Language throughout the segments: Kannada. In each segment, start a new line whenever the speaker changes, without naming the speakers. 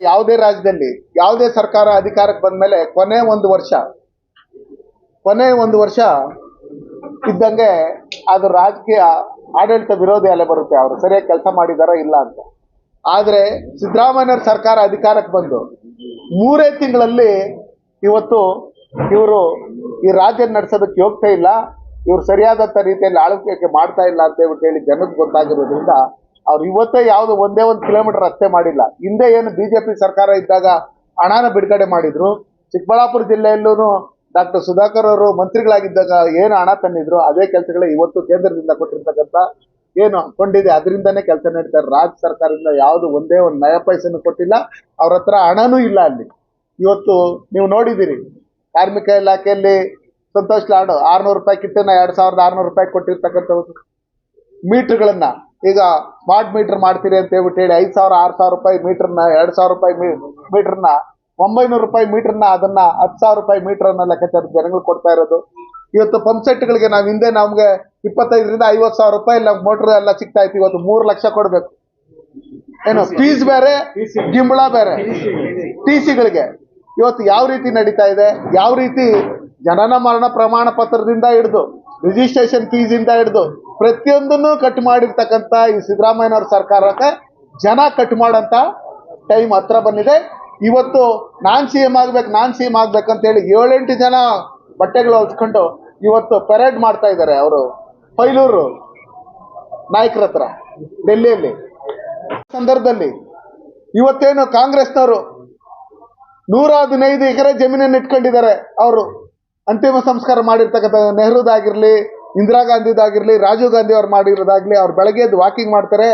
ಯಾವುದೇ ರಾಜ್ಯದಲ್ಲಿ, ಯಾವುದೇ ಸರ್ಕಾರ ಅಧಿಕಾರಕ್ಕೆ ಬಂದ ಮೇಲೆ ಕೊನೆ ಒಂದು ವರ್ಷ, ಕೊನೆ ಒಂದು ವರ್ಷ ಇದ್ದಂಗೆ ಅದು ರಾಜಕೀಯ ಆಡಳಿತ ವಿರೋಧಿ ಅಲೆ ಬರುತ್ತೆ ಅವರು. ಸರಿಯಾಗಿ ಕೆಲಸ ಮಾಡಿದಾರ ಇಲ್ಲ ಅಂತ. ಆದ್ರೆ ಸಿದ್ದರಾಮಯ್ಯವ್ರ ಸರ್ಕಾರ ಅಧಿಕಾರಕ್ಕೆ ಬಂದು ಮೂರೇ ತಿಂಗಳಲ್ಲಿ ಇವತ್ತು ಇವರು ಈ ರಾಜ್ಯ ನಡೆಸೋದಕ್ಕೆ ಯೋಗ್ಯತೆ ಇಲ್ಲ, ಇವ್ರು ಸರಿಯಾದಂಥ ರೀತಿಯಲ್ಲಿ ಆಳ್ವಿಕೆ ಮಾಡ್ತಾ ಇಲ್ಲ ಅಂತ ಹೇಳಿ ಜನಕ್ಕೆ ಗೊತ್ತಾಗಿರೋದ್ರಿಂದ ಅವ್ರು ಇವತ್ತೇ ಯಾವ್ದು ಒಂದೇ ಒಂದು ಕಿಲೋಮೀಟರ್ ರಸ್ತೆ ಮಾಡಿಲ್ಲ. ಹಿಂದೆ ಏನು ಬಿಜೆಪಿ ಸರ್ಕಾರ ಇದ್ದಾಗ ಹಣನ ಬಿಡುಗಡೆ ಮಾಡಿದ್ರು. ಚಿಕ್ಕಬಳ್ಳಾಪುರ ಜಿಲ್ಲೆಯಲ್ಲೂ ಡಾಕ್ಟರ್ ಸುಧಾಕರ್ ಅವರು ಮಂತ್ರಿಗಳಾಗಿದ್ದಾಗ ಏನು ಹಣ ತಂದಿದ್ರು, ಅದೇ ಕೆಲಸಗಳೇ ಇವತ್ತು ಕೇಂದ್ರದಿಂದ ಕೊಟ್ಟಿರ್ತಕ್ಕಂಥ ಏನು ಕೊಂಡಿದೆ, ಅದರಿಂದನೇ ಕೆಲಸ ನಡೀತಾರೆ ರಾಜ್ಯ ಸರ್ಕಾರದಿಂದ ಯಾವುದು ಒಂದೇ ಒಂದು ನಯ ಪೈಸೆನೂ ಕೊಟ್ಟಿಲ್ಲ, ಅವ್ರ ಹತ್ರ ಹಣನೂ ಇಲ್ಲ ಅಲ್ಲಿ. ಇವತ್ತು ನೀವು ನೋಡಿದ್ದೀರಿ, ಕಾರ್ಮಿಕ ಇಲಾಖೆಯಲ್ಲಿ ಸಂತೋಷ್ ಲಾಡು ಆರ್ನೂರು ರೂಪಾಯಿ ಕಿಟ್ಟನ್ನ ಎರಡು ಸಾವಿರದ ಆರ್ನೂರು ರೂಪಾಯಿ ಕೊಟ್ಟಿರ್ತಕ್ಕಂಥ ಮೀಟರ್ಗಳನ್ನ ಈಗ ಸ್ಮಾರ್ಟ್ ಮೀಟರ್ ಮಾಡ್ತೀರಿ ಅಂತ ಹೇಳ್ಬಿಟ್ಟು ಹೇಳಿ ಐದು ಸಾವಿರ ಆರು ಸಾವಿರ ರೂಪಾಯಿ ಮೀಟರ್ನ ಎರಡು ಸಾವಿರ ರೂಪಾಯಿ ಮೀಟರ್ನ ಒಂಬೈನೂರು ರೂಪಾಯಿ ಮೀಟರ್ನ ಅದನ್ನ ಹತ್ತು ಸಾವಿರ ರೂಪಾಯಿ ಮೀಟರ್ ಅನ್ನ ಲೆಕ್ಕಾಚಾರ ಜನಗಳು ಕೊಡ್ತಾ ಇರೋದು. ಇವತ್ತು ಪಂಪ್ ಸೆಟ್ಗಳಿಗೆ ನಾವು ಹಿಂದೆ ನಮ್ಗೆ ಇಪ್ಪತ್ತೈದರಿಂದ ಐವತ್ತು ಸಾವಿರ ರೂಪಾಯಿ ನಮ್ಗೆ ಮೋಟರ್ ಎಲ್ಲ ಸಿಗ್ತಾ ಇತ್ತು ಇವತ್ತು ಮೂರು ಲಕ್ಷ ಕೊಡಬೇಕು. ಏನು ಫೀಸ್ ಬೇರೆ ಗಿಂಬಳ ಬೇರೆ. ಟಿ ಸಿಗಳಿಗೆ ಇವತ್ತು ಯಾವ ರೀತಿ ನಡೀತಾ ಇದೆ ಯಾವ ರೀತಿ ಜನನ ಮರಣ ಪ್ರಮಾಣ ಪತ್ರದಿಂದ ಹಿಡಿದು ರಿಜಿಸ್ಟ್ರೇಷನ್ ಫೀಸ್ ಇಂದ ಹಿಡಿದು ಪ್ರತಿಯೊಂದನ್ನು ಕಟ್ ಮಾಡಿರ್ತಕ್ಕಂಥ ಈ ಸಿದ್ದರಾಮಯ್ಯನವ್ರ ಸರ್ಕಾರಕ್ಕೆ ಜನ ಕಟ್ ಮಾಡಂತ ಟೈಮ್ ಹತ್ರ ಬಂದಿದೆ. ಇವತ್ತು ನಾನ್ ಸಿ ಎಂ ಆಗ್ಬೇಕು, ನಾನ್ ಸಿ ಎಂ ಆಗ್ಬೇಕಂತೇಳಿ ಏಳೆಂಟು ಜನ ಬಟ್ಟೆಗಳು ಹೊಚ್ಕೊಂಡು ಇವತ್ತು ಪೆರೇಡ್ ಮಾಡ್ತಾ ಇದ್ದಾರೆ ಅವರು. ಪೈಲೂರು ನಾಯಕರ ಹತ್ರ, ಡೆಲ್ಲಿಯಲ್ಲಿ. ಸಂದರ್ಭದಲ್ಲಿ ಇವತ್ತೇನು ಕಾಂಗ್ರೆಸ್ನವರು ನೂರ ಹದಿನೈದು ಎಕರೆ ಜಮೀನನ್ನು ಇಟ್ಕೊಂಡಿದ್ದಾರೆ ಅವರು. ಅಂತಿಮ ಸಂಸ್ಕಾರ ಮಾಡಿರ್ತಕ್ಕಂಥ ನೆಹರೂದಾಗಿರಲಿ, ಇಂದಿರಾ ಗಾಂಧಿದಾಗಿರಲಿ, ರಾಜೀವ್ ಗಾಂಧಿ ಅವ್ರು ಮಾಡಿರೋದಾಗ್ಲಿ, ಅವ್ರು ಬೆಳಗ್ಗೆ ಎದ್ದು ವಾಕಿಂಗ್ ಮಾಡ್ತಾರೆ,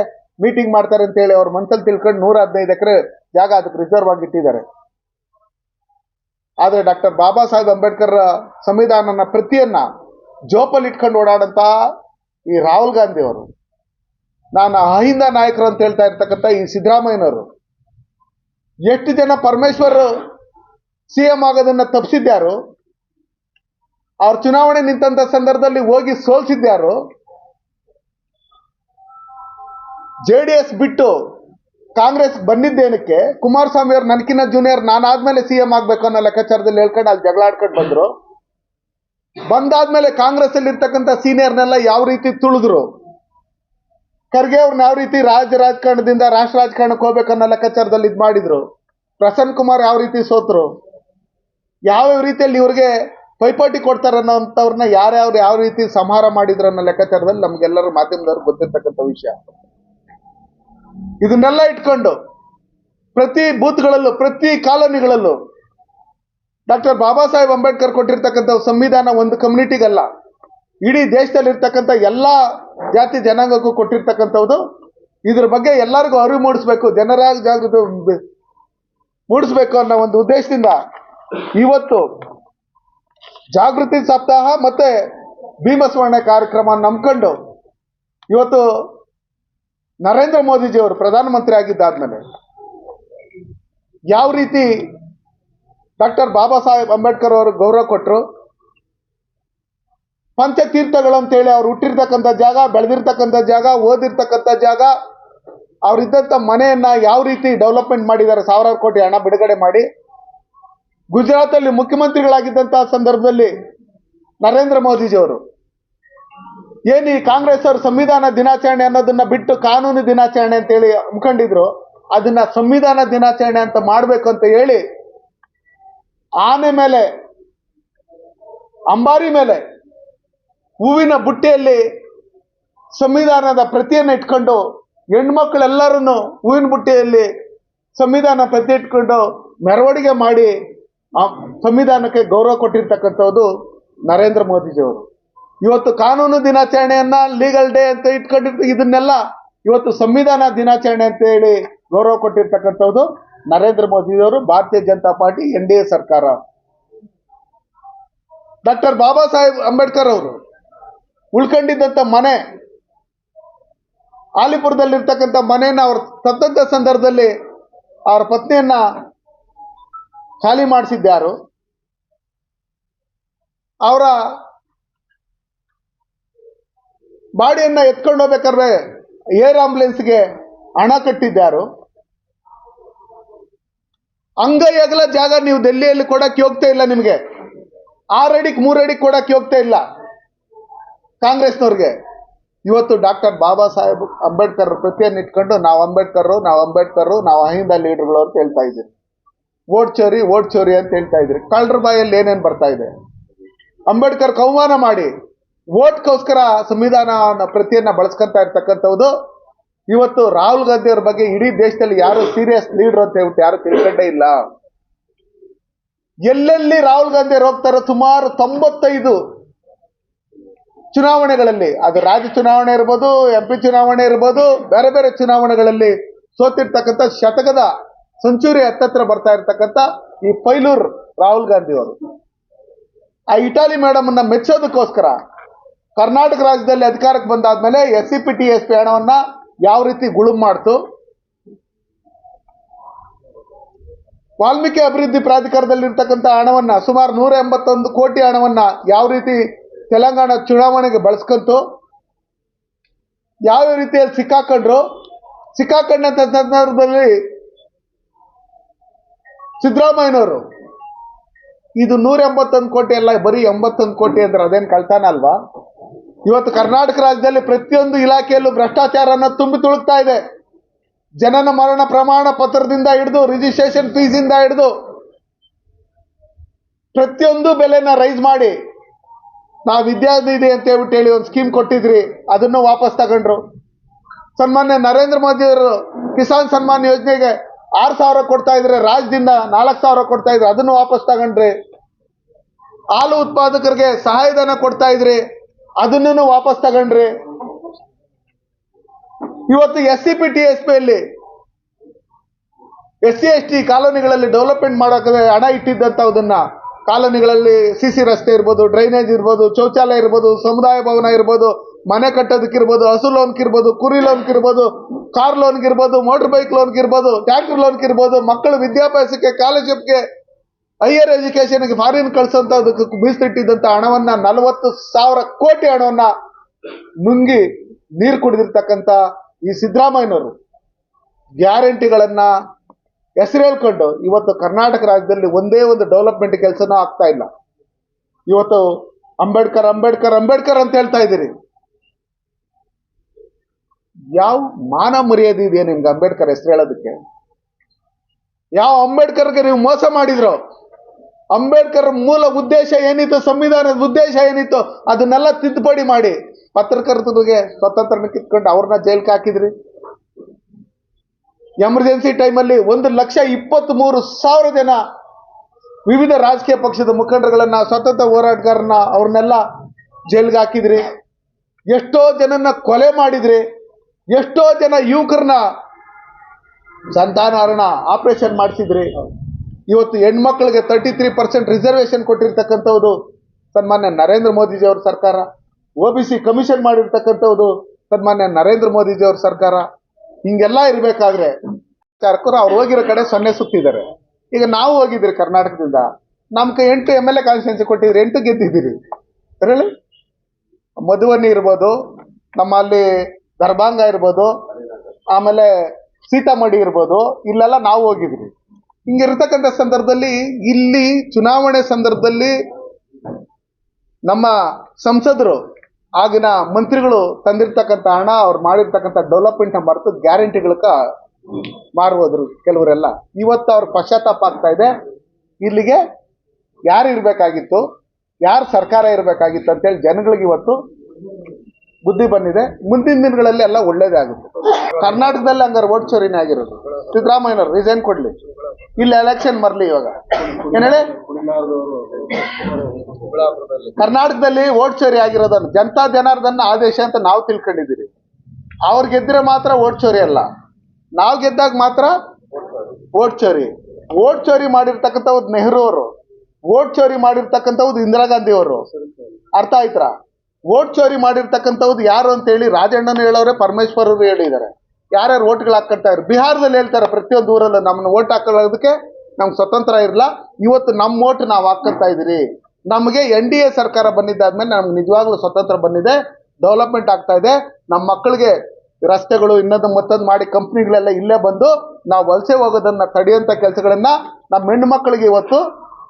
ಮೀಟಿಂಗ್ ಮಾಡ್ತಾರೆ ಅಂತ ಹೇಳಿ ಅವ್ರ ಮನ್ಸಲ್ಲಿ ತಿಳ್ಕೊಂಡು ನೂರ ಹದಿನೈದು ಎಕರೆ ಜಾಗ ಅದಕ್ಕೆ ರಿಸರ್ವ್ ಆಗಿ ಇಟ್ಟಿದ್ದಾರೆ ಆದ್ರೆ ಡಾಕ್ಟರ್ ಬಾಬಾ ಸಾಹೇಬ್ ಅಂಬೇಡ್ಕರ್ ಸಂವಿಧಾನನ ಪ್ರತಿಯನ್ನ ಜೋಪಲ್ಲಿ ಇಟ್ಕೊಂಡು ಓಡಾಡಂತ ಈ ರಾಹುಲ್ ಗಾಂಧಿ ಅವರು. ನಾನು ಅಹಿಂದ ನಾಯಕರು ಅಂತ ಹೇಳ್ತಾ ಇರ್ತಕ್ಕಂಥ ಈ ಸಿದ್ದರಾಮಯ್ಯನವರು. ಎಷ್ಟು ಜನ ಪರಮೇಶ್ವರ್ ಸಿ ಎಂ ಆಗೋದನ್ನ ತಪ್ಪಿಸಿದ್ಯಾರು ಅವ್ರ ಚುನಾವಣೆ ನಿಂತಂತ ಸಂದರ್ಭದಲ್ಲಿ ಹೋಗಿ ಸೋಲ್ಸಿದ್ಯಾರು ಜೆ ಡಿ ಎಸ್ ಬಿಟ್ಟು ಕಾಂಗ್ರೆಸ್ ಬಂದಿದ್ದೇನಕ್ಕೆ ಕುಮಾರಸ್ವಾಮಿ ಅವ್ರು ನನ್ಕಿನ್ನ ಜೂನಿಯರ್ ನಾನಾದ್ಮೇಲೆ ಸಿ ಎಂ ಆಗ್ಬೇಕು ಅನ್ನೋ ಲೆಕ್ಕಾಚಾರದಲ್ಲಿ ಹೇಳ್ಕೊಂಡು ಅಲ್ಲಿ ಜಗಳ ಆಡ್ಕೊಂಡು ಬಂದ್ರು. ಬಂದಾದ್ಮೇಲೆ ಕಾಂಗ್ರೆಸ್ ಅಲ್ಲಿ ಇರ್ತಕ್ಕಂಥ ಸೀನಿಯರ್ನೆಲ್ಲ ಯಾವ ರೀತಿ ತುಳಿದ್ರು? ಖರ್ಗೆ ಅವ್ರನ್ನ ಯಾವ ರೀತಿ ರಾಜ್ಯ ರಾಜಕಾರಣದಿಂದ, ರಾಷ್ಟ್ರ ರಾಜಕಾರಣಕ್ಕೆ ಹೋಗ್ಬೇಕನ್ನೋ ಲೆಕ್ಕಾಚಾರದಲ್ಲಿ ಇದು ಮಾಡಿದ್ರು. ಪ್ರಸನ್ನ ಕುಮಾರ್ ಯಾವ ರೀತಿ ಸೋತ್ರು? ಯಾವ ರೀತಿಯಲ್ಲಿ ಇವ್ರಿಗೆ ಪೈಪೋಟಿ ಕೊಡ್ತಾರೆ ಅನ್ನೋಂಥವ್ರನ್ನ ಯಾರ್ಯಾವ್ರು ಯಾವ ರೀತಿ ಸಂಹಾರ ಮಾಡಿದ್ರು ಅನ್ನೋ ಲೆಕ್ಕಾಚಾರದಲ್ಲಿ ನಮ್ಗೆಲ್ಲರೂ ಮಾಧ್ಯಮದವ್ರು ಗೊತ್ತಿರ್ತಕ್ಕಂಥ ವಿಷಯ. ಇದನ್ನೆಲ್ಲ ಇಟ್ಕೊಂಡು ಪ್ರತಿ ಬೂತ್ಗಳಲ್ಲೂ, ಪ್ರತಿ ಕಾಲೋನಿಗಳಲ್ಲೂ ಡಾಕ್ಟರ್ ಬಾಬಾ ಸಾಹೇಬ್ ಅಂಬೇಡ್ಕರ್ ಕೊಟ್ಟಿರ್ತಕ್ಕಂಥ ಸಂವಿಧಾನ ಒಂದು ಕಮ್ಯುನಿಟಿಗಲ್ಲ, ಇಡೀ ದೇಶದಲ್ಲಿ ಇರ್ತಕ್ಕಂಥ ಎಲ್ಲ ಜಾತಿ ಜನಾಂಗಕ್ಕೂ ಕೊಟ್ಟಿರ್ತಕ್ಕಂಥದ್ದು. ಇದ್ರ ಬಗ್ಗೆ ಎಲ್ಲರಿಗೂ ಅರಿವು ಮೂಡಿಸ್ಬೇಕು, ಜನರ ಜಾಗೃತಿ ಮೂಡಿಸ್ಬೇಕು ಅನ್ನೋ ಒಂದು ಉದ್ದೇಶದಿಂದ ಇವತ್ತು ಜಾಗೃತಿ ಸಪ್ತಾಹ ಮತ್ತೆ ಭೀಮಸ್ವರ್ಣ ಕಾರ್ಯಕ್ರಮ ನಂಬ್ಕೊಂಡು ಇವತ್ತು ನರೇಂದ್ರ ಮೋದಿಜಿಯವರು ಪ್ರಧಾನಮಂತ್ರಿ ಆಗಿದ್ದಾದ್ಮೇಲೆ ಯಾವ ರೀತಿ ಡಾಕ್ಟರ್ ಬಾಬಾ ಸಾಹೇಬ್ ಅಂಬೇಡ್ಕರ್ ಅವರು ಗೌರವ ಕೊಟ್ಟರು ಪಂಚತೀರ್ಥಗಳು ಅಂತೇಳಿ ಅವ್ರು ಹುಟ್ಟಿರ್ತಕ್ಕಂಥ ಜಾಗ, ಬೆಳೆದಿರ್ತಕ್ಕಂಥ ಜಾಗ, ಓದಿರ್ತಕ್ಕಂಥ ಜಾಗ, ಅವ್ರಿದ್ದಂಥ ಮನೆಯನ್ನ ಯಾವ ರೀತಿ ಡೆವಲಪ್ಮೆಂಟ್ ಮಾಡಿದ್ದಾರೆ, ಸಾವಿರಾರು ಕೋಟಿ ಹಣ ಬಿಡುಗಡೆ ಮಾಡಿ ಗುಜರಾತಲ್ಲಿ ಮುಖ್ಯಮಂತ್ರಿಗಳಾಗಿದ್ದಂತಹ ಸಂದರ್ಭದಲ್ಲಿ ನರೇಂದ್ರ ಮೋದಿಜಿಯವರು, ಏನು ಈ ಕಾಂಗ್ರೆಸ್ ಅವರು ಸಂವಿಧಾನ ದಿನಾಚರಣೆ ಅನ್ನೋದನ್ನ ಬಿಟ್ಟು ಕಾನೂನು ದಿನಾಚರಣೆ ಅಂತೇಳಿ ಅಂದ್ಕೊಂಡಿದ್ರು ಅದನ್ನ ಸಂವಿಧಾನ ದಿನಾಚರಣೆ ಅಂತ ಮಾಡಬೇಕು ಅಂತ ಹೇಳಿ, ಆನೆ ಮೇಲೆ, ಅಂಬಾರಿ ಮೇಲೆ ಹೂವಿನ ಬುಟ್ಟಿಯಲ್ಲಿ ಸಂವಿಧಾನದ ಪ್ರತಿಯನ್ನು ಇಟ್ಕೊಂಡು ಹೆಣ್ಮಕ್ಳೆಲ್ಲರನ್ನು ಹೂವಿನ ಬುಟ್ಟಿಯಲ್ಲಿ ಸಂವಿಧಾನ ಪ್ರತಿ ಇಟ್ಕೊಂಡು ಮೆರವಣಿಗೆ ಮಾಡಿ ಆ ಸಂವಿಧಾನಕ್ಕೆ ಗೌರವ ಕೊಟ್ಟಿರ್ತಕ್ಕಂಥದ್ದು ನರೇಂದ್ರ ಮೋದಿಜಿಯವರು. ಇವತ್ತು ಕಾನೂನು ದಿನಾಚರಣೆಯನ್ನ ಲೀಗಲ್ ಡೇ ಅಂತ ಇಟ್ಕೊಂಡಿರ್ತ ಇದನ್ನೆಲ್ಲ ಇವತ್ತು ಸಂವಿಧಾನ ದಿನಾಚರಣೆ ಅಂತ ಹೇಳಿ ಗೌರವ ಕೊಟ್ಟಿರ್ತಕ್ಕಂಥವ್ದು ನರೇಂದ್ರ ಮೋದಿಯವರು Bharatiya Janata party, N D A ಸರ್ಕಾರ. ಡಾಕ್ಟರ್ ಬಾಬಾ ಸಾಹೇಬ್ ಅಂಬೇಡ್ಕರ್ ಅವರು ಉಳ್ಕೊಂಡಿದ್ದಂಥ ಮನೆ, ಆಲಿಪುರದಲ್ಲಿರ್ತಕ್ಕಂಥ ಮನೆಯನ್ನ ಅವರು ತತ್ತಂತ ಸಂದರ್ಭದಲ್ಲಿ ಅವರ ಪತ್ನಿಯನ್ನ ಖಾಲಿ ಮಾಡಿಸಿದ್ಯಾರು ಅವರ ಬಾಡಿಯನ್ನ ಎತ್ಕೊಂಡು ಹೋಗ್ಬೇಕಾದ್ರೆ ಏರ್ ಆಂಬುಲೆನ್ಸ್ಗೆ ಹಣ ಕಟ್ಟಿದ್ದಾರು ಅಂಗೈ ಜಾಗ ನೀವು ದೆಲ್ಲಿಯಲ್ಲಿ ಕೊಡಕ್ಕೆ ಹೋಗ್ತಾ ಇಲ್ಲ ನಿಮಗೆ. ಆರು ಅಡಿಗೆ, ಮೂರು ಅಡಿಗೆ ಕೊಡಕ್ಕೆ ಹೋಗ್ತಾ ಇಲ್ಲ ಕಾಂಗ್ರೆಸ್ನವ್ರಿಗೆ. ಇವತ್ತು ಡಾಕ್ಟರ್ ಬಾಬಾ ಸಾಹೇಬ್ ಅಂಬೇಡ್ಕರ್ ಪ್ರತಿಯನ್ನು ಇಟ್ಕೊಂಡು ನಾವು ಅಂಬೇಡ್ಕರ್ ನಾವು ಅಂಬೇಡ್ಕರ್, ನಾವು ಅಹಿಂದ ಲೀಡರ್ಗಳು ಅಂತ ಹೇಳ್ತಾ ಇದ್ದೀರಿ ಓಟ್ ಚೋರಿ ಓಟ್ ಚೋರಿ ಅಂತ ಹೇಳ್ತಾ ಇದ್ರಿ. ಕಳ್ಳರ ಬಾಯಲ್ಲಿ ಏನೇನು ಬರ್ತಾ ಇದೆ? ಅಂಬೇಡ್ಕರ್ ಕೌಮಾನ ಮಾಡಿ. ಓಟ್ಗೋಸ್ಕರ ಸಂವಿಧಾನ ಪ್ರತಿಯನ್ನ ಬಳಸ್ಕೊಂತ ಇರ್ತಕ್ಕಂಥದ್ದು ಇವತ್ತು ರಾಹುಲ್ ಗಾಂಧಿ ಅವ್ರ ಬಗ್ಗೆ ಇಡೀ ದೇಶದಲ್ಲಿ ಯಾರು ಸೀರಿಯಸ್ ಲೀಡರ್ ಅಂತ ಹೇಳ್ಬಿಟ್ಟು ಯಾರು ತಿಳ್ಕೊಂಡೇ ಇಲ್ಲ. ಎಲ್ಲೆಲ್ಲಿ ರಾಹುಲ್ ಗಾಂಧಿ ಅವ್ರು ಹೋಗ್ತಾರೋ ಸುಮಾರು ತೊಂಬತ್ತೈದು ಚುನಾವಣೆಗಳಲ್ಲಿ, ಅದು ರಾಜ್ಯ ಚುನಾವಣೆ ಇರ್ಬೋದು ಎಂ ಪಿ ಚುನಾವಣೆ ಇರ್ಬೋದು, ಬೇರೆ ಬೇರೆ ಚುನಾವಣೆಗಳಲ್ಲಿ ಸೋತಿರ್ತಕ್ಕಂಥ ಶತಕದ ಸೆಂಚುರಿ ಹತ್ತತ್ರ ಬರ್ತಾ ಇರ್ತಕ್ಕಂಥ ಈ ಪೈಲೂರ್ ರಾಹುಲ್ ಗಾಂಧಿ ಅವರು. ಆ ಇಟಾಲಿ ಮೇಡಮ್ ಅನ್ನ ಮೆಚ್ಚೋದಕ್ಕೋಸ್ಕರ ಕರ್ನಾಟಕ ರಾಜ್ಯದಲ್ಲಿ ಅಧಿಕಾರಕ್ಕೆ ಬಂದಾದ್ಮೇಲೆ S C P T S P ಹಣವನ್ನ ಯಾವ ರೀತಿ ಗುಳುಮ್ ಮಾಡ್ತು? ವಾಲ್ಮೀಕಿ ಅಭಿವೃದ್ಧಿ ಪ್ರಾಧಿಕಾರದಲ್ಲಿರ್ತಕ್ಕಂಥ ಹಣವನ್ನ ಸುಮಾರು ನೂರ ಎಂಬತ್ತೊಂದು ಕೋಟಿ ಹಣವನ್ನ ಯಾವ ರೀತಿ ತೆಲಂಗಾಣ ಚುನಾವಣೆಗೆ ಬಳಸ್ಕಂತು? ಯಾವ ರೀತಿಯಲ್ಲಿ ಸಿಕ್ಕಾಕೊಂಡ್ರು? ಸಿಕ್ಕಾಕೊಂಡಂತ ಸಂದರ್ಭದಲ್ಲಿ ಸಿದ್ದರಾಮಯ್ಯನವರು, ಇದು ನೂರ ಎಂಬತ್ತೊಂದು ಕೋಟಿ ಅಲ್ಲ, ಬರೀ ಎಂಬತ್ತೊಂದು ಕೋಟಿ ಅಂದ್ರೆ ಅದೇನು ಕಳ್ತಾನ ಅಲ್ವಾ? ಇವತ್ತು ಕರ್ನಾಟಕ ರಾಜ್ಯದಲ್ಲಿ ಪ್ರತಿಯೊಂದು ಇಲಾಖೆಯಲ್ಲೂ ಭ್ರಷ್ಟಾಚಾರನ ತುಂಬಿ ತುಳುಕ್ತಾ ಇದೆ. ಜನನ ಮರಣ ಪ್ರಮಾಣ ಪತ್ರದಿಂದ ಹಿಡಿದು ರಿಜಿಸ್ಟ್ರೇಷನ್ ಫೀಸಿಂದ ಹಿಡಿದು, ಪ್ರತಿಯೊಂದು ಬೆಲೆನ ರೈಸ್ ಮಾಡಿ, ನಾವು ವಿದ್ಯಾನಿಧಿ ಅಂತ ಹೇಳ್ಬಿಟ್ಟು ಹೇಳಿ ಒಂದು ಸ್ಕೀಮ್ ಕೊಟ್ಟಿದ್ರಿ, ಅದನ್ನು ವಾಪಸ್ ತಗೊಂಡ್ರು. ಸನ್ಮಾನ್ಯ ನರೇಂದ್ರ ಮೋದಿ ಅವರು ಕಿಸಾನ್ ಸನ್ಮಾನ್ ಯೋಜನೆಗೆ ಆರು ಸಾವಿರ ಕೊಡ್ತಾ ಇದ್ರೆ ರಾಜ್ಯದಿಂದ ನಾಲ್ಕು ಸಾವಿರ ಕೊಡ್ತಾ ಇದ್ರೆ ಅದನ್ನು ವಾಪಸ್ ತಗೊಂಡ್ರಿ ಹಾಲು ಉತ್ಪಾದಕರಿಗೆ ಸಹಾಯಧನ ಕೊಡ್ತಾ ಇದ್ರಿ ಅದನ್ನು ವಾಪಸ್ ತಗೊಂಡ್ರಿ. ಇವತ್ತು S C P T S ಪಿಯಲ್ಲಿ ಎಸ್ ಸಿ ಎಸ್ ಟಿ ಕಾಲೋನಿಗಳಲ್ಲಿ ಡೆವಲಪ್ಮೆಂಟ್ ಮಾಡೋಕೆ ಹಣ ಇಟ್ಟಿದ್ದಂಥವುದನ್ನ ಕಾಲೋನಿಗಳಲ್ಲಿ ಸಿ ಸಿ ರಸ್ತೆ ಇರ್ಬೋದು, ಡ್ರೈನೇಜ್ ಇರ್ಬೋದು, ಶೌಚಾಲಯ ಇರ್ಬೋದು, ಸಮುದಾಯ ಭವನ ಇರ್ಬೋದು ಮನೆ ಕಟ್ಟೋದಕ್ಕಿರ್ಬೋದು, ಹಸು ಲೋನ್ಗಿರ್ಬೋದು ಕುರಿ ಲೋನ್ಗಿರ್ಬೋದು ಕಾರ್ ಲೋನ್ಗಿರ್ಬೋದು ಮೋಟರ್ ಬೈಕ್ ಲೋನ್ಗಿರ್ಬೋದು ಟ್ಯಾಕ್ಟರ್ ಲೋನ್ಗಿರ್ಬೋದು, ಮಕ್ಕಳ ವಿದ್ಯಾಭ್ಯಾಸಕ್ಕೆ ಕಾಲೇಜಿಗೆ ಹೈಯರ್ ಎಜುಕೇಶನ್ಗೆ ಫಾರಿನ್ ಕಳ್ಸೋಂಥದಕ್ಕೆ ಮೀಸಲಿಟ್ಟಿದ್ದಂಥ ಹಣವನ್ನ, ನಲವತ್ತು ಸಾವಿರ ಕೋಟಿ ಹಣವನ್ನ ನುಂಗಿ ನೀರು ಕುಡಿದಿರ್ತಕ್ಕಂಥ ಈ ಸಿದ್ದರಾಮಯ್ಯನವರು ಗ್ಯಾರಂಟಿಗಳನ್ನ ಹೆಸರೇಳ್ಕೊಂಡು ಇವತ್ತು ಕರ್ನಾಟಕ ರಾಜ್ಯದಲ್ಲಿ ಒಂದೇ ಒಂದು ಡೆವಲಪ್ಮೆಂಟ್ ಕೆಲಸನೂ ಆಗ್ತಾ ಇಲ್ಲ. ಇವತ್ತು ಅಂಬೇಡ್ಕರ್ ಅಂಬೇಡ್ಕರ್ ಅಂಬೇಡ್ಕರ್ ಅಂತ ಹೇಳ್ತಾ ಇದ್ದೀರಿ. ಯಾವ ಮಾನ ಮರ್ಯಾದೆ ಇದೆ ನಿಮ್ಗೆ ಅಂಬೇಡ್ಕರ್ ಹೆಸರು ಹೇಳೋದಕ್ಕೆ? ಯಾವ ಅಂಬೇಡ್ಕರ್ಗೆ ನೀವು ಮೋಸ ಮಾಡಿದ್ರು? ಅಂಬೇಡ್ಕರ್ ಮೂಲ ಉದ್ದೇಶ ಏನಿತ್ತು, ಸಂವಿಧಾನದ ಉದ್ದೇಶ ಏನಿತ್ತು, ಅದನ್ನೆಲ್ಲ ತಿದ್ದುಪಡಿ ಮಾಡಿ. ಪತ್ರಕರ್ತರಿಗೆ ಸ್ವತಂತ್ರನ ಕಿತ್ಕೊಂಡು ಅವ್ರನ್ನ ಜೈಲ್ಗೆ ಹಾಕಿದ್ರಿ. ಎಮರ್ಜೆನ್ಸಿ ಟೈಮಲ್ಲಿ ಒಂದು ಲಕ್ಷ ಇಪ್ಪತ್ತ್ ಮೂರು ಸಾವಿರ ಜನ ವಿವಿಧ ರಾಜಕೀಯ ಪಕ್ಷದ ಮುಖಂಡರುಗಳನ್ನ, ಸ್ವತಂತ್ರ ಹೋರಾಟಗಾರನ್ನ ಅವ್ರನ್ನೆಲ್ಲ ಜೈಲ್ಗೆ ಹಾಕಿದ್ರಿ. ಎಷ್ಟೋ ಜನನ್ನ ಕೊಲೆ ಮಾಡಿದ್ರಿ. ಎಷ್ಟೋ ಜನ ಯುವಕರನ್ನ ಸಂತಾನಹರಣ ಆಪರೇಷನ್ ಮಾಡಿಸಿದ್ರಿ. ಇವತ್ತು ಹೆಣ್ಮಕ್ಳಿಗೆ ತರ್ಟಿ ತ್ರೀ ಪರ್ಸೆಂಟ್ ರಿಸರ್ವೇಶನ್ ಕೊಟ್ಟಿರ್ತಕ್ಕಂಥವ್ರು ಸನ್ಮಾನ್ಯ ನರೇಂದ್ರ ಮೋದಿಜಿ ಅವ್ರ ಸರ್ಕಾರ. ಒ ಬಿ ಸಿ ಕಮಿಷನ್ ಮಾಡಿರ್ತಕ್ಕಂಥವ್ರು ಸನ್ಮಾನ್ಯ ನರೇಂದ್ರ ಮೋದಿಜಿ ಅವ್ರ ಸರ್ಕಾರ. ಹಿಂಗೆಲ್ಲ ಇರಬೇಕಾದ್ರೆ ಸರ್ಕಾರ ಅವ್ರು ಹೋಗಿರೋ ಕಡೆ ಸೊನ್ನೆ ಸುತ್ತಿದ್ದಾರೆ. ಈಗ ನಾವು ಹೋಗಿದ್ರಿ ಕರ್ನಾಟಕದಿಂದ. ನಮ್ಗೆ ಎಂಟು ಎಂ ಎಲ್ ಎ ಕಾನ್ಸ್ಟಿಟ್ಯೂನ್ಸಿ ಕೊಟ್ಟಿದ್ರಿ ಎಂಟು ಗೆದ್ದಿದ್ದೀರಿ. ಹೇಳಿ ಮಧುವನಿ ಇರ್ಬೋದು ನಮ್ಮಲ್ಲಿ ದರ್ಭಾಂಗ ಇರ್ಬೋದು, ಆಮೇಲೆ ಸೀತಾಮಡಿ ಇರ್ಬೋದು, ಇಲ್ಲೆಲ್ಲ ನಾವು ಹೋಗಿದ್ವಿ. ಹಿಂಗಿರ್ತಕ್ಕಂಥ ಸಂದರ್ಭದಲ್ಲಿ, ಇಲ್ಲಿ ಚುನಾವಣೆ ಸಂದರ್ಭದಲ್ಲಿ ನಮ್ಮ ಸಂಸದರು, ಆಗಿನ ಮಂತ್ರಿಗಳು ತಂದಿರ್ತಕ್ಕಂಥ ಹಣ, ಅವ್ರು ಮಾಡಿರ್ತಕ್ಕಂಥ ಡೆವಲಪ್ಮೆಂಟ್ ಮರೆತು ಗ್ಯಾರಂಟಿಗಳಕ್ಕ ಮಾರುವುದ್ರು ಕೆಲವರೆಲ್ಲ. ಇವತ್ತು ಅವ್ರ ಪಶ್ಚಾತ್ತಾಪ ಆಗ್ತಾ ಇದೆ. ಇಲ್ಲಿಗೆ ಯಾರು ಇರಬೇಕಾಗಿತ್ತು, ಯಾರು ಸರ್ಕಾರ ಇರಬೇಕಾಗಿತ್ತು ಅಂತೇಳಿ ಜನಗಳಿಗೆ ಇವತ್ತು ಬುದ್ಧಿ ಬಂದಿದೆ. ಮುಂದಿನ ದಿನಗಳಲ್ಲಿ ಎಲ್ಲ ಒಳ್ಳೇದೇ ಆಗುತ್ತೆ. ಕರ್ನಾಟಕದಲ್ಲಿ ಹಂಗಾರೆ ಓಟ್ ಚೋರಿನೇ ಆಗಿರೋದು. ಸಿದ್ದರಾಮಯ್ಯನವ್ರು ರಿಸೈನ್ ಕೊಡ್ಲಿ. ಇಲ್ಲಿ ಎಲೆಕ್ಷನ್ ಬರ್ಲಿ ಇವಾಗ. ಏನ್ ಹೇಳಿ? ಕರ್ನಾಟಕದಲ್ಲಿ ಓಟ್ ಚೋರಿ ಆಗಿರೋದನ್ನು ಜನತಾ ಜನಾರ್ದನ ಆದೇಶ ಅಂತ ನಾವು ತಿಳ್ಕೊಂಡಿದ್ದೀರಿ. ಅವ್ರು ಗೆದ್ದರೆ ಮಾತ್ರ ಓಟ್ ಚೋರಿ ಅಲ್ಲ. ನಾವು ಗೆದ್ದಾಗ ಮಾತ್ರ ಓಟ್ ಚೋರಿ. ಓಟ್ ಚೋರಿ ಮಾಡಿರ್ತಕ್ಕಂಥವ್ರು ನೆಹರು ಅವರು ಓಟ್ ಚೋರಿ ಮಾಡಿರ್ತಕ್ಕಂಥವ್ರು ಇಂದಿರಾ ಗಾಂಧಿ ಅವರು ಅರ್ಥ ಆಯ್ತಾ? ಓಟ್ ಚೋರಿ ಮಾಡಿರ್ತಕ್ಕಂಥವ್ದು ಯಾರು ಅಂತ ಹೇಳಿ ರಾಜಣ್ಣನು ಹೇಳೋರೆ, ಪರಮೇಶ್ವರರು ಹೇಳಿದ್ದಾರೆ. ಯಾರ್ಯಾರು ಓಟ್ಗಳು ಹಾಕ್ಕೊಳ್ತಾ ಇದ್ರು ಬಿಹಾರದಲ್ಲಿ ಹೇಳ್ತಾರೆ ಪ್ರತಿಯೊಂದು ಊರಲ್ಲೂ ನಮ್ಮನ್ನ ಓಟ್ ಹಾಕೊಳ್ಳೋದಕ್ಕೆ ನಮ್ಗೆ ಸ್ವತಂತ್ರ ಇರಲ್ಲ. ಇವತ್ತು ನಮ್ಮ ಓಟ್ ನಾವು ಹಾಕ್ಕೊಳ್ತಾ ಇದ್ದೀರಿ. ನಮಗೆ ಎನ್ ಡಿ ಎ ಸರ್ಕಾರ ಬಂದಿದ್ದಾದ್ಮೇಲೆ ನಮ್ಗೆ ನಿಜವಾಗ್ಲೂ ಸ್ವತಂತ್ರ ಬಂದಿದೆ. ಡೆವಲಪ್ಮೆಂಟ್ ಆಗ್ತಾ ಇದೆ. ನಮ್ಮ ಮಕ್ಕಳಿಗೆ ರಸ್ತೆಗಳು ಇನ್ನೊಂದು ಮತ್ತೊಂದು ಮಾಡಿ ಕಂಪ್ನಿಗಳೆಲ್ಲ ಇಲ್ಲೇ ಬಂದು ನಾವು ವಲಸೆ ಹೋಗೋದನ್ನು ತಡೆಯುವಂಥ ಕೆಲಸಗಳನ್ನು ನಮ್ಮ ಹೆಣ್ಣು ಮಕ್ಕಳಿಗೆ ಇವತ್ತು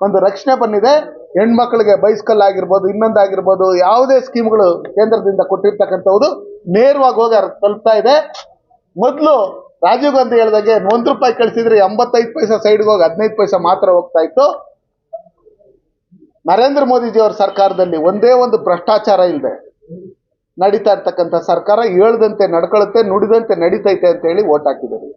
ಒಂದು ರಕ್ಷಣೆ ಬಂದಿದೆ. ಹೆಣ್ಮಕ್ಳಿಗೆ ಬೈಸ್ಕಲ್ ಆಗಿರ್ಬೋದು ಇನ್ನೊಂದಾಗಿರ್ಬೋದು ಯಾವುದೇ ಸ್ಕೀಮ್ಗಳು ಕೇಂದ್ರದಿಂದ ಕೊಟ್ಟಿರ್ತಕ್ಕಂಥವ್ರು ನೇರವಾಗಿ ಹೋಗಿ ತಲುಪ್ತಾ ಇದೆ. ಮೊದಲು ರಾಜೀವ್ ಗಾಂಧಿ ಹೇಳ್ದಾಗೆ ಒಂದು ರೂಪಾಯಿ ಕಳಿಸಿದ್ರೆ ಎಂಬತ್ತೈದು ಪೈಸೆ ಸೈಡ್ಗೆ ಹೋಗಿ ಹದಿನೈದು ಪೈಸೆ ಮಾತ್ರ ಹೋಗ್ತಾ ಇತ್ತು. ನರೇಂದ್ರ ಅವರ ಸರ್ಕಾರದಲ್ಲಿ ಒಂದೇ ಒಂದು ಭ್ರಷ್ಟಾಚಾರ ಇಲ್ಲದೆ ನಡೀತಾ ಇರ್ತಕ್ಕಂಥ ಸರ್ಕಾರ ಹೇಳ್ದಂತೆ ನಡ್ಕೊಳ್ಳುತ್ತೆ ನುಡಿದಂತೆ ನಡೀತೈತೆ ಅಂತ ಹೇಳಿ ಓಟ್ ಹಾಕಿದ್ದಾರೆ.